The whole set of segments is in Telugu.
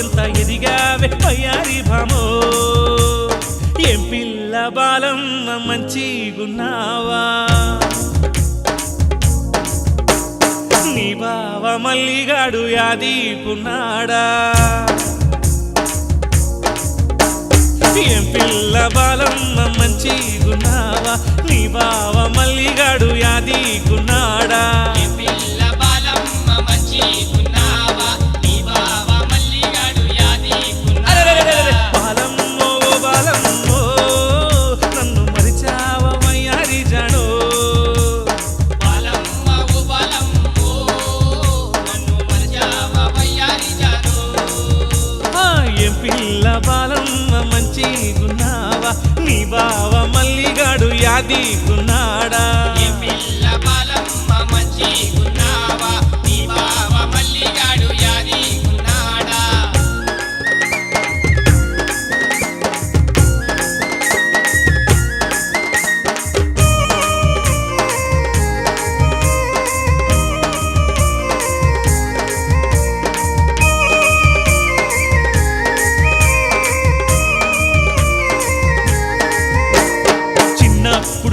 ఎంత ఎదిగా వయ్యారి భామో? ఏం పిల్ల బాలమ్మ మంచిగున్నావా? నీ బావ మల్లిగాడు యాదీకున్నాడా ఏం పిల్ల బాలమ్మ మంచిగున్నావా? నీ బావ మల్లిగాడు యాదీకున్నాడా పిల్ల బాలమ్మ మంచిగున్నావా? నీ బావ మల్లిగాడు యాదీకున్నాడా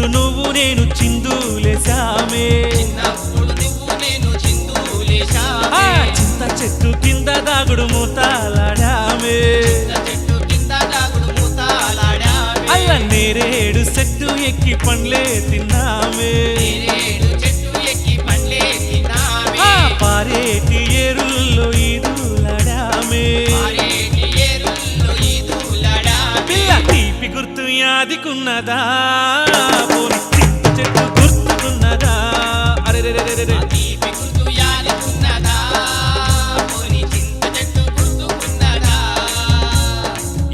చిన్నప్పుడు నువ్వు నేను చిందులేశామే చిన్నప్పుడు నువ్వు నేను ఆ, చిందులేశావే చింత చెట్టు కింద దాగుడు మూతాలాడామే చింత చెట్టు గుర్తుకున్నదా?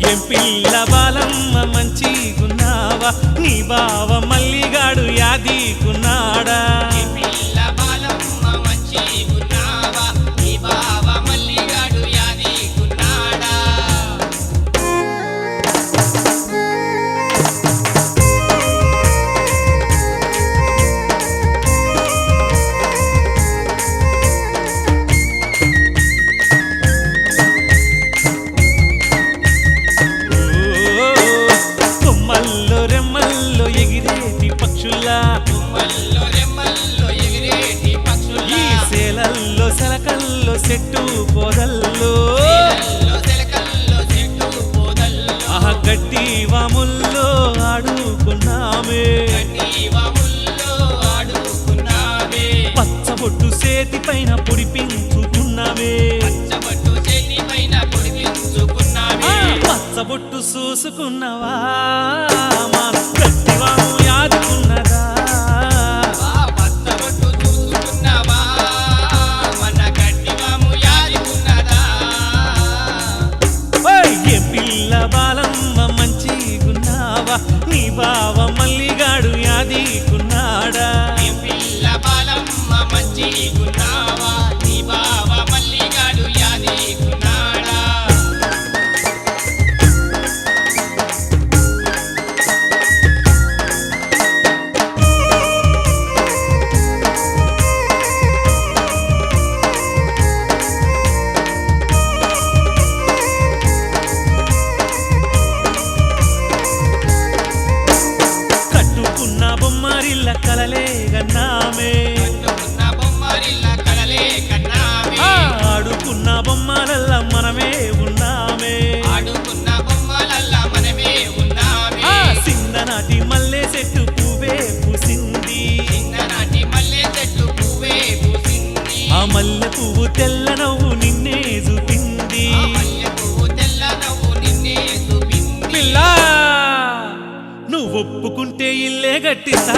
ఏం పిల్ల బాలమ్మ మంచిగున్నావా? నీ బావ మల్లిగాడు యాదీకున్నాడా? సేలల్లో సెలకల్లో చెట్టు పొదల్లో. నీళ్ళల్లో చెట్టు ఆహ గడ్డి వాముల్లో ఆడుకున్నామే. ఆడుకున్నావే పచ్చబొట్టు చేతి పైన పొడిపించుకున్నామే. చేతి పైన పచ్చబొట్టు చూసుకున్నవా మా బాలమ్మ మంచిగున్నావా నీ బావ మల్లిగాడు యాదీకున్నాడా ఈ పిల్ల బాలమ్మ మంచిగున్నావా కలలే గన్నామే ఆడుకున్న బొమ్మలల్ల మనమే ఉన్నామే. సిందనాటి మల్లె చెట్టు పువ్వే పూసింది. ఆ మల్లె పువ్వు తెల్ల నవ్వు నిన్నే చూపింది. ఆ ఉంటే ఇల్లే గట్టిస్తా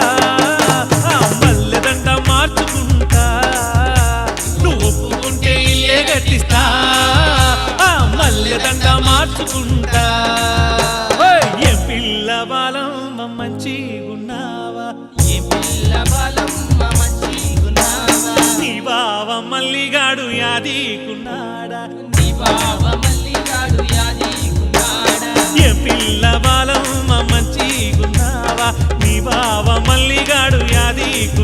ఆ మల్లెదండ మార్చుకుంటా? నువ్వు ఒప్పుకుంటే ఇల్లే గట్టిస్తా? ఆ మల్లెదండ మార్చుకుంటా? ఏ పిల్ల మంచి మంచిగున్నావా? ఏ పిల్ల బాలమ్మ మంచిగున్నావా? నీ బావ మల్లిగాడు యాదీకున్నాడా? నీ బావ మల్లిగాడు యాదీకున్నాడా? ఏ పిల్ల బాలమ్మ మంచిగున్నావా నీ బావ మల్లిగాడు యాదీకు